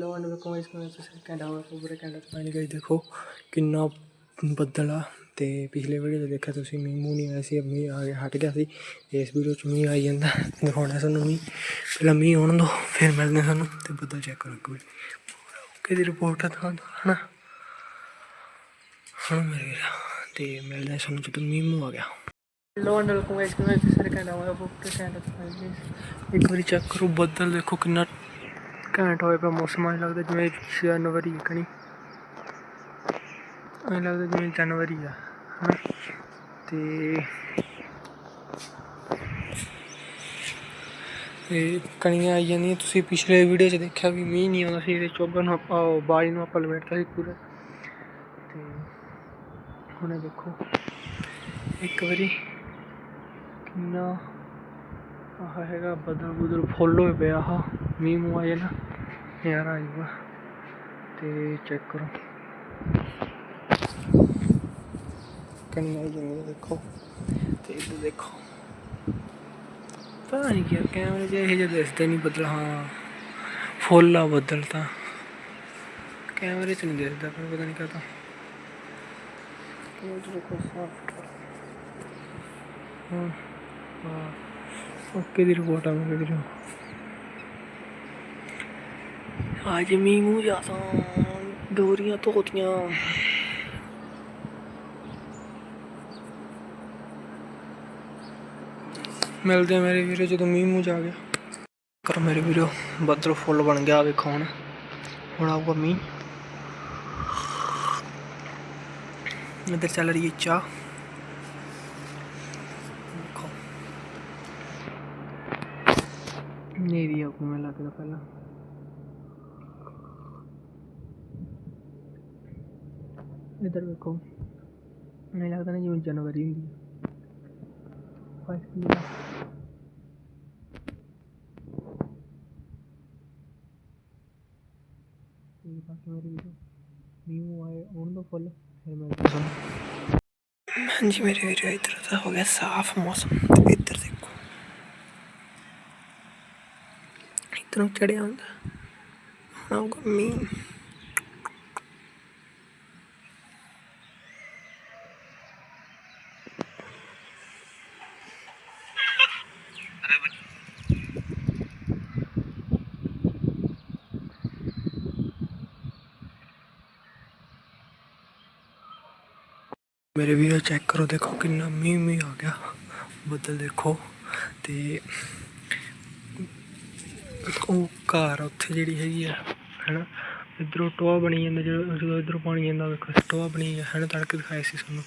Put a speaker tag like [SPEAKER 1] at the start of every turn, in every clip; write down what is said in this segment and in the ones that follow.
[SPEAKER 1] ਲੋ ਅੰਡ ਵੇਖੋ ਇਸ ਕੋਲ ਤੁਸੀਂ ਕਹਿੰਦਾ ਹੋਇਆ ਪੂਰੇ ਕਹਿੰਦਾ ਪਾਣੀ ਗਈ ਦੇਖੋ ਕਿੰਨਾ ਬੱਦਲ ਆ ਤੇ ਪਿਛਲੇ ਵੀਡੀਓ 'ਚ ਦੇਖਿਆ ਤੁਸੀਂ, ਮੀਂਹ ਮੂੰਹ ਨਹੀਂ ਆਇਆ ਸੀ ਮੀਂਹ ਆ ਗਿਆ, ਹਟ ਗਿਆ ਸੀ। ਇਸ ਵੀਡੀਓ 'ਚ ਮੀਂਹ ਆਈ ਜਾਂਦਾ, ਦਿਖਾਉਣਾ ਸਾਨੂੰ ਮੀਂਹ। ਪਹਿਲਾਂ ਮੀਂਹ ਆਉਣ ਦੋ, ਫਿਰ ਮਿਲਦੇ ਸਾਨੂੰ ਤੇ ਬੱਦਲ ਚੈੱਕ ਕਰੋ ਇੱਕ ਵਾਰੀ। ਕਿਹਦੀ ਰਿਪੋਰਟ ਆ ਤਾਂ ਹਨਾ? ਹਾਂ ਮੇਰੇ ਵੀਰ ਤੇ ਮਿਲਦੇ ਸਾਨੂੰ ਜਦੋਂ ਮੀਂਹ ਮੂੰਹ ਆ ਗਿਆ। ਲੋ ਅੰਡ ਵੇਖੋ ਇਸ ਕੋਲ ਤੁਸੀਂ ਕਹਿੰਦਾ ਹੋਇਆ ਪੂਰੇ ਕਹਿੰਦਾ ਇੱਕ ਵਾਰੀ ਚੈੱਕ ਕਰੋ, ਬੱਦਲ ਦੇਖੋ ਕਿੰਨਾ ਘੈਂਟ ਹੋਇਆ ਪਿਆ ਮੌਸਮ, ਐਂ ਲੱਗਦਾ ਜਿਵੇਂ ਜਨਵਰੀ ਕਣੀ। ਐਂ ਲੱਗਦਾ ਜਿਵੇਂ ਜਨਵਰੀ ਆ, ਹਨਾ। ਤੇ ਇਹ ਕਣੀਆਂ ਆਈ ਜਾਂਦੀਆਂ, ਤੁਸੀਂ ਪਿਛਲੇ ਵੀਡੀਓ 'ਚ ਦੇਖਿਆ ਵੀ ਮੀਂਹ ਨਹੀਂ ਆਉਂਦਾ ਸੀ, ਇਹਦੇ ਚੋਬਰ ਆਪਾਂ ਬਾਈ ਨੂੰ ਆਪਾਂ ਲਪੇਟਤਾ ਸੀ ਪੂਰਾ। ਤੇ ਹੁਣ ਦੇਖੋ, ਇੱਕ ਵਾਰੀ ਕਿੰਨਾ ਆਹ ਹੈਗਾ ਬਦਲ ਬੁਦਲ ਫੁੱਲ ਹੋਏ ਪਿਆ ਆਹ ਮੀਂਹ ਮੂੰਹ ਆਏ ਨਾ। ਨਜ਼ਾਰਾ ਆ ਜਾਊਗਾ। ਤੇ ਚੈੱਕ ਕਰੋ। ਆਈ ਜਾਂਦੀਆਂ ਦੇਖੋ। ਤੇ ਇੱਧਰ ਦੇਖੋ। ਪਤਾ ਨਹੀਂ ਕੀ ਕੈਮਰੇ 'ਚ ਇਹ ਜਿਹਾ ਦਿਸਦਾ ਨਹੀਂ ਬੱਦਲ ਹਾਂ। ਫੁੱਲ ਆ ਬੱਦਲ ਤਾਂ ਕੈਮਰੇ 'ਚ ਨਹੀਂ ਦਿਸਦਾ ਪਰ ਪਤਾ ਨਹੀਂ ਕਾਹਦਾ। 'ਚ ਦੇਖੋ ਸਾਫ਼ ਹਾਂ ਹਾਂ। ਓਕੇ ਦੀ ਰਿਪੋਰਟ ਆ ਮੇਰੇ ਵੀਰੋ ਅੱਜ ਮੀਂਹ ਮੂੰਹ ਜਾਸਾਂ ਡੋਰੀਆਂ ਧੋਤੀਆਂ। ਮਿਲਦੇ ਆ ਮੇਰੇ ਵੀਰੋ ਜਦੋਂ ਮੀਂਹ ਮੂੰਹ ਜਾ ਗਿਆ। ਕਰ ਮੇਰੇ ਵੀਰੋ, ਬੱਦਲ ਫੁੱਲ ਬਣ ਗਿਆ ਵੇਖੋ ਹੁਣ। ਹੁਣ ਆਊਗਾ ਮੀਂਹ। ਇੱਧਰ ਚੱਲ ਰਹੀ ਹੈ ਚਾਹ। ਦੇਖੋ। ਨੇਰੀ ਆਉ ਮੈਨੂੰ ਲੱਗਦਾ ਪਹਿਲਾਂ। ਇੱਧਰ ਵੇਖੋ। ਮੈਨੂੰ ਲੱਗਦਾ ਨਾ ਜਿਵੇਂ ਜਨਵਰੀ ਹੁੰਦੀ ਹੈ ਫਾਈਵ ਤੇ ਬਾਕੀ ਮੇਰੇ ਵੀਡੀਓ ਮੀਂਹ ਆਏ, ਆਉਣ ਤੋਂ ਫੁੱਲ ਫਿਰ ਮੈਂ ਹਾਂਜੀ, ਮੇਰੇ ਵੀਡੀਓ ਇੱਧਰ ਤਾਂ ਹੋ ਗਿਆ ਸਾਫ਼ ਮੌਸਮ। ਤੇ ਇੱਧਰ ਦੇਖੋ। ਇੱਧਰੋਂ ਚੜਿਆ ਹੁੰਦਾ। ਆਊਗਾ ਮੀਂਹ। ਮੇਰੇ ਵੀਡੀਓ ਚੈੱਕ ਕਰੋ, ਦੇਖੋ ਕਿੰਨਾ ਮੀਂਹ ਮੀਂਹ ਆ ਗਿਆ। ਬੱਦਲ ਦੇਖੋ ਤੇ ਉਹ ਘਰ ਉੱਥੇ ਜਿਹੜੀ ਹੈਗੀ ਆ, ਹੈਨਾ, ਇਧਰੋਂ ਟੋਆ ਬਣੀ ਜਾਂਦਾ, ਜਦੋਂ ਜਦੋਂ ਇਧਰੋਂ ਪਾਣੀ ਜਾਂਦਾ, ਵੇਖੋ, ਟੋਆ ਬਣੀ ਹੈ ਹੈਨਾ, ਤੜਕੇ ਦਿਖਾਇਆ ਸੀ ਸਾਨੂੰ।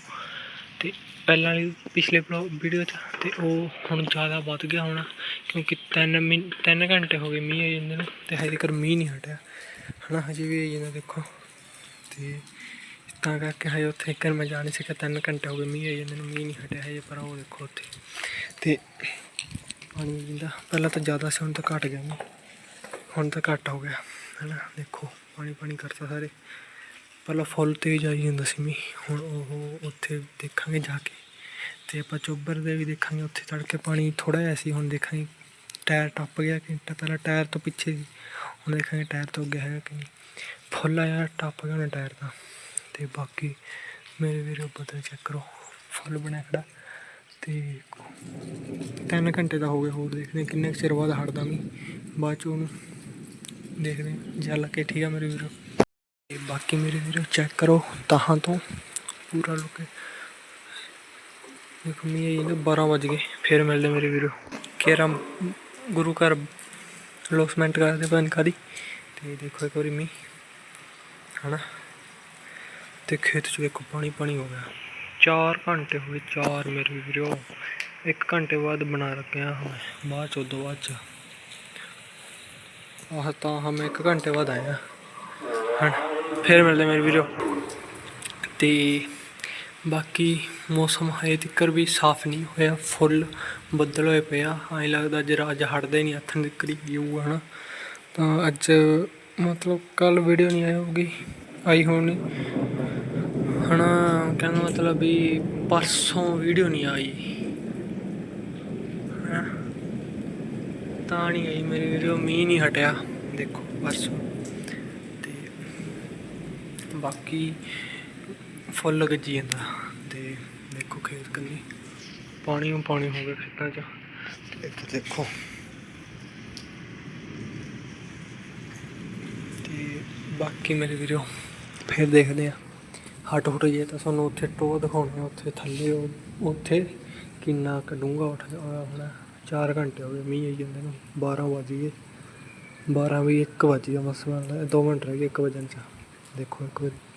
[SPEAKER 1] ਤੇ ਪਹਿਲਾਂ ਵਾਲੀ, ਪਿਛਲੇ ਵੀਡੀਓ 'ਚ, ਤੇ ਉਹ ਹੁਣ ਜ਼ਿਆਦਾ ਵੱਧ ਗਿਆ ਹੋਣਾ, ਕਿਉਂਕਿ ਤਿੰਨ ਮਿੰ ਤਿੰਨ ਘੰਟੇ ਹੋ ਗਏ ਮੀਂਹ ਆ ਜਾਂਦੇ ਨੇ, ਤੇ ਹਜੇ ਤੱਕ ਮੀਂਹ ਨਹੀਂ ਹਟਿਆ। ਹਨਾ, ਹਜੇ ਵੀ ਆ ਜਾਂਦਾ, ਦੇਖੋ। ਤੇ ਤਾਂ ਕਰਕੇ ਹਜੇ ਉੱਥੇ ਇੱਕ ਮੈਂ ਜਾ ਨਹੀਂ ਸਕਿਆ, ਤਿੰਨ ਘੰਟੇ ਹੋ ਗਏ ਮੀਂਹ ਆਈ ਜਾਂਦੇ ਨੂੰ, ਮੀਂਹ ਨਹੀਂ ਹਟਿਆ ਹਜੇ, ਪਰ ਉਹ ਦੇਖੋ ਉੱਥੇ। ਤੇ ਪਾਣੀ ਜਿੰਦਾ ਪਹਿਲਾਂ ਤਾਂ ਜ਼ਿਆਦਾ ਸੀ, ਹੁਣ ਤਾਂ ਘਟ ਗਿਆ ਮੀਂਹ। ਹੁਣ ਤਾਂ ਘੱਟ ਹੋ ਗਿਆ, ਹੈਨਾ, ਦੇਖੋ, ਪਾਣੀ ਪਾਣੀ ਕਰਤਾ ਸਾਰੇ। ਪਹਿਲਾਂ ਫੁੱਲ ਤੇਜ਼ ਆਈ ਜਾਂਦਾ ਸੀ ਮੀਂਹ, ਹੁਣ ਉਹ ਉੱਥੇ ਦੇਖਾਂਗੇ ਜਾ ਕੇ। ਤੇ ਆਪਾਂ ਚੋਬਰ ਦੇ ਵੀ ਦੇਖਾਂਗੇ, ਉੱਥੇ ਤੜਕੇ ਪਾਣੀ ਥੋੜਾ ਜਿਹਾ ਸੀ, ਹੁਣ ਦੇਖਾਂਗੇ ਟਾਇਰ ਟੱਪ ਗਿਆ ਘੰਟਾ ਪਹਿਲਾਂ ਟਾਇਰ ਤੋਂ ਪਿੱਛੇ ਸੀ, ਹੁਣ ਦੇਖਾਂਗੇ ਟਾਇਰ ਤੋਂ ਅੱਗੇ ਹੈਗਾ ਕਿ ਨਹੀਂ। ਫੁੱਲ ਆਇਆ, ਟੱਪ ਗਿਆ ਉਹਨੇ ਟਾਇਰ ਤਾਂ। ਤੇ ਬਾਕੀ ਮੇਰੇ ਵੀਰੋ ਬਦਲ ਚੈੱਕ ਕਰੋ, ਫੁੱਲ ਬਣਿਆ ਖੜਾ ਤੇ ਤਿੰਨ ਘੰਟੇ ਦਾ ਹੋ ਗਿਆ ਹੋਰ ਦੇਖਦੇ ਕਿੰਨੇ ਕੁ ਚਿਰ ਬਾਅਦ ਹਟਦਾ ਮੀਂਹ, ਬਾਅਦ ਚ ਉਹਨੂੰ ਦੇਖਦੇ ਹਾਂ ਚੱਲ ਕੇ ਠੀਕ ਆ ਮੇਰੇ ਵੀਰੋ। ਤੇ ਬਾਕੀ ਮੇਰੇ ਵੀਰੋ ਚੈੱਕ ਕਰੋ ਤਾਹਾਂ ਤੋਂ ਪੂਰਾ ਲੁੱਕ। ਦੇਖੋ ਮੀਂਹ ਆਈ ਜਾਂਦਾ 12 ਵਜ ਗਏ, ਫਿਰ ਮਿਲਦੇ ਮੇਰੇ ਵੀਰੋ। ਕੇਰਾ ਗੁਰੂ ਘਰ ਲੋਸਮੈਂਟ ਕਰਦੇ ਪਨ ਕਾਦੀ ਤੇ ਦੇਖੋ ਇੱਕ ਵਾਰੀ ਮੀਂਹ, ਹਨਾ? ਤੇ ਖੇਤ 'ਚ ਵੇਖੋ ਪਾਣੀ ਪਾਣੀ ਹੋ ਗਿਆ। 4 ਘੰਟੇ ਹੋਏ ਗਏ 4 ਮੇਰੇ ਵੀਰੋ। 1 ਘੰਟੇ ਬਾਅਦ ਬਣਾ ਰੱਖਿਆ ਹਾਂ ਬਾਅਦ ਚ, ਉਦੋਂ ਬਾਅਦ ਚ। ਆਹ ਤਾਂ ਹਮ 1 ਘੰਟੇ ਬਾਅਦ ਆਇਆ। ਹਾਂ ਫਿਰ ਮਿਲਦੇ ਮੇਰੇ ਵੀਰੋ। ਤੇ ਬਾਕੀ ਮੌਸਮ ਹਜੇ ਤੱਕ ਵੀ ਸਾਫ਼ ਨਹੀਂ ਹੋਇਆ। ਫੁੱਲ ਬੱਦਲ ਹੋਏ ਪਏ ਆ। ਐਂ ਲੱਗਦਾ ਜਰਾ ਅੱਜ ਹਟਦਾ ਹੀ ਨਹੀਂ, ਹੱਥ ਨਿਕਲੀ ਜਾਊਗਾ ਹਨਾ ਤਾਂ ਅੱਜ ਮਤਲਬ ਕੱਲ ਵੀਡੀਓ ਨਹੀਂ ਆਈ ਹੋਊਗੀ। ਆਈ ਹੋਣੀ। ਹਨਾ ਕਹਿੰਦਾ ਮਤਲਬ ਵੀ ਪਰਸੋਂ ਵੀਡੀਓ ਨਹੀਂ ਆਈ। ਹੈਂ। ਤਾਂ ਨਹੀਂ ਆਈ ਮੇਰੀ ਵੀਡੀਓ ਮੀਂਹ ਨਹੀਂ ਹਟਿਆ। ਦੇਖੋ, ਪਰਸੋਂ। ਬਾਕੀ ਫੁੱਲ ਗੱਜੀ ਜਾਂਦਾ। ਤੇ ਦੇਖੋ ਖੇਤ ਕੰਨੀ। ਪਾਣੀ ਓ ਪਾਣੀ ਹੋ ਗਿਆ ਖੇਤਾਂ 'ਚ। ਇੱਥੇ ਦੇਖੋ। ਤੇ ਬਾਕੀ ਮੇਰੇ ਵੀਰੋ ਫਿਰ ਦੇਖਦੇ ਆ। ਹਟ ਹੁਟ ਜੇ ਤਾਂ ਤੁਹਾਨੂੰ ਉੱਥੇ ਟੋ ਦਿਖਾਉਣੇ ਉੱਥੇ ਥੱਲੇ ਉਹ- ਉੱਥੇ ਕਿੰਨਾ ਕੱਢੂੰਗਾ ਉੱਠ ਹੁਣ 4 ਘੰਟੇ ਹੋ ਗਏ ਮੀਂਹ ਆਈ ਜਾਂਦੇ ਨੂੰ 12 ਵੱਜ ਗਏ। 12 ਵੀ 1 ਵੱਜ ਗਿਆ, ਬਸ 2 ਮਿੰਟ ਰਹਿ ਗਏ 1 ਵਜਣ ਚ। ਦੇਖੋ ਇੱਕ ਵਾਰੀ।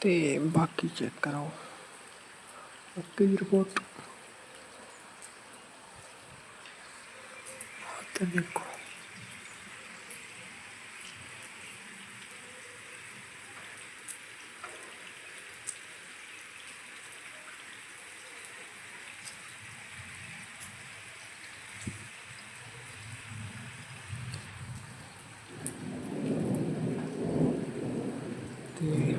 [SPEAKER 1] ਤੇ ਬਾਕੀ ਚੈੱਕ ਕਰੋ। ਓਕੇ ਦੀ ਰਿਪੋਰਟ ਤੇ ਦੇਖੋ ਤੇ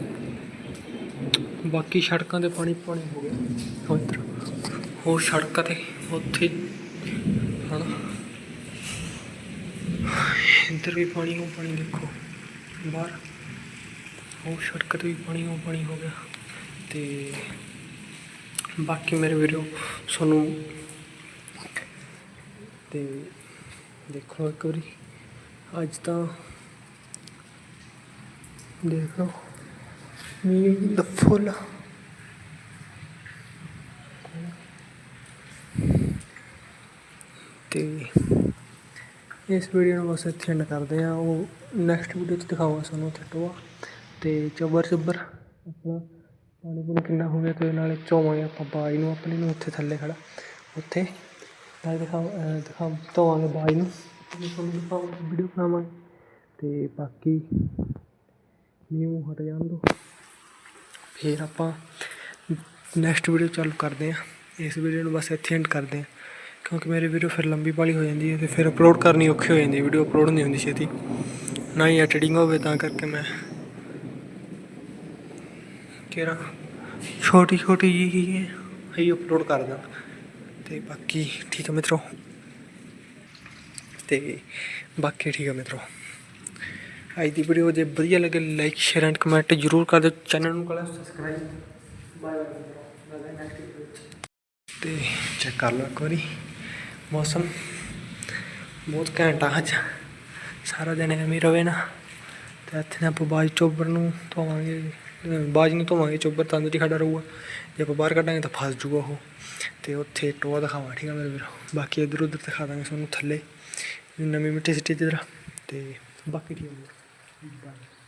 [SPEAKER 1] ਬਾਕੀ ਸੜਕਾਂ ਤੇ ਪਾਣੀ ਪਾਣੀ ਹੋ ਗਿਆ। ਹੁਣ ਇੱਧਰ। ਹੋਰ ਸੜਕਾਂ ਤੇ ਉੱਥੇ ਹਨਾ। ਇੱਧਰ ਵੀ ਪਾਣੀ ਹੋ ਪਾਣੀ ਦੇਖੋ। ਬਾਹਰ। ਹੋਰ ਸੜਕ ਤੇ ਵੀ ਪਾਣੀ ਹੋ ਪਾਣੀ ਹੋ ਗਿਆ। ਤੇ ਬਾਕੀ ਮੇਰੇ ਵੀਰੋ, ਤੁਹਾਨੂੰ ਤੇ ਦੇਖੋ ਇੱਕ ਵਾਰੀ। ਅੱਜ ਤਾਂ ਦੇਖ। ਲਓ ਮੀਂਹ ਦਾ ਫੁੱਲ ਤੇ ਇਸ ਵੀਡੀਓ ਨੂੰ ਬਸ ਇੱਥੇ ਐਂਡ ਕਰਦੇ ਆ ਉਹ ਨੈਕਸਟ ਵੀਡੀਓ 'ਚ ਦਿਖਾਵਾਂਗਾ ਤੁਹਾਨੂੰ ਉੱਥੇ ਟੋਆ ਤੇ ਚੱਬਰ ਚੱਬਰ, ਆਪਣਾ ਪਾਣੀ ਪੂਣੀ ਕਿੰਨਾ ਹੋ ਗਿਆ, ਤੇ ਨਾਲੇ ਚੋਵਾਂਗੇ ਆਪਾਂ ਬਾਈ ਨੂੰ, ਆਪਣੇ ਨੂੰ ਉੱਥੇ ਥੱਲੇ ਖੜਾ ਉੱਥੇ। ਨਾਲੇ ਦਿਖਾ ਅਹ ਦਿਖਾਵ ਧੋਵਾਂਗੇ ਬਾਈ ਨੂੰ। ਤੁਹਾਨੂੰ ਦਿਖਾਵਾਂਗੇ ਵੀਡੀਓ ਬਣਾਵਾਂਗੇ। ਤੇ ਬਾਕੀ, ਨਿਊ ਹਟ ਜਾਣ ਦੋ। ਫਿਰ ਆਪਾਂ ਨੈਕਸਟ ਵੀਡੀਓ ਚਾਲੂ ਕਰਦੇ ਹਾਂ। ਇਸ ਵੀਡੀਓ ਨੂੰ ਬਸ ਇੱਥੇ ਐਂਡ ਕਰਦੇ ਹਾਂ। ਕਿਉਂਕਿ ਮੇਰੀ ਵੀਡੀਓ ਫਿਰ ਲੰਬੀ ਪਾਲੀ ਹੋ ਜਾਂਦੀ ਹੈ ਤੇ ਫਿਰ ਅਪਲੋਡ ਕਰਨੀ ਔਖੀ ਹੋ ਜਾਂਦੀ ਹੈ। ਵੀਡੀਓ ਅਪਲੋਡ ਨਹੀਂ ਹੁੰਦੀ ਛੇਤੀ। ਨਾ ਹੀ ਐਡੀਟਿੰਗ ਹੋਵੇ ਤਾਂ ਕਰਕੇ ਮੈਂ ਕਿਹੜਾ ਛੋਟੀ ਛੋਟੀ ਜੀ ਹੀ ਅਪਲੋਡ ਕਰਦਾ ਤੇ ਬਾਕੀ ਠੀਕ ਹੈ ਮਿੱਤਰੋ। ਤੇ ਬਾਕੀ ਠੀਕ ਹੈ ਮਿੱਤਰੋ। ਅੱਜ ਦੀ ਵੀਡੀਓ ਜੇ ਵਧੀਆ ਲੱਗੇ ਲਾਈਕ ਸ਼ੇਅਰ ਐਂਡ ਕਮੈਂਟ ਜ਼ਰੂਰ ਕਰ ਦਿਓ। ਚੈਨਲ ਨੂੰ ਕਰ ਸਬਸਕ੍ਰਾਈਬ ਬਾਏ ਬਾਏ ਤੇ ਚੈੱਕ ਕਰ ਲਓ ਇੱਕ ਵਾਰੀ। ਮੌਸਮ ਬਹੁਤ ਘੈਂਟ ਆ ਅੱਜ। ਸਾਰਾ ਦਿਨ ਐਵੇਂ ਹੀ ਰਵੇ ਨਾ। ਤੇ ਇੱਥੇ ਆਪਾਂ ਬਾਜ ਚੋਬਰ ਨੂੰ ਧੋਵਾਂਗੇ। ਬਾਜ ਨੂੰ ਧੋਵਾਂਗੇ, ਚੋਬਰ ਤੰਦੂਰੀ ਖੜਾ ਰਹੂਗਾ। ਜੇ ਆਪਾਂ ਬਾਹਰ ਕੱਢਾਂਗੇ ਤਾਂ ਫਸ ਜੂਗਾ ਉਹ। ਤੇ ਉੱਥੇ ਟੋਆ ਦਿਖਾਵਾਂ, ਠੀਕ ਆ ਮੇਰੇ ਵੀਰੋ? ਬਾਕੀ ਇੱਧਰ ਉੱਧਰ ਦਿਖਾ ਦਾਂਗੇ ਤੁਹਾਨੂੰ ਥੱਲੇ। ਨਵੀਂ ਮਿੱਟੀ ਸਿੱਟੀ ਜਿੱਧਰ ਤੇ ਬਾਕੀ ਠੀਕ ਹੈ ਵੀਰੋ। ਬਾਏ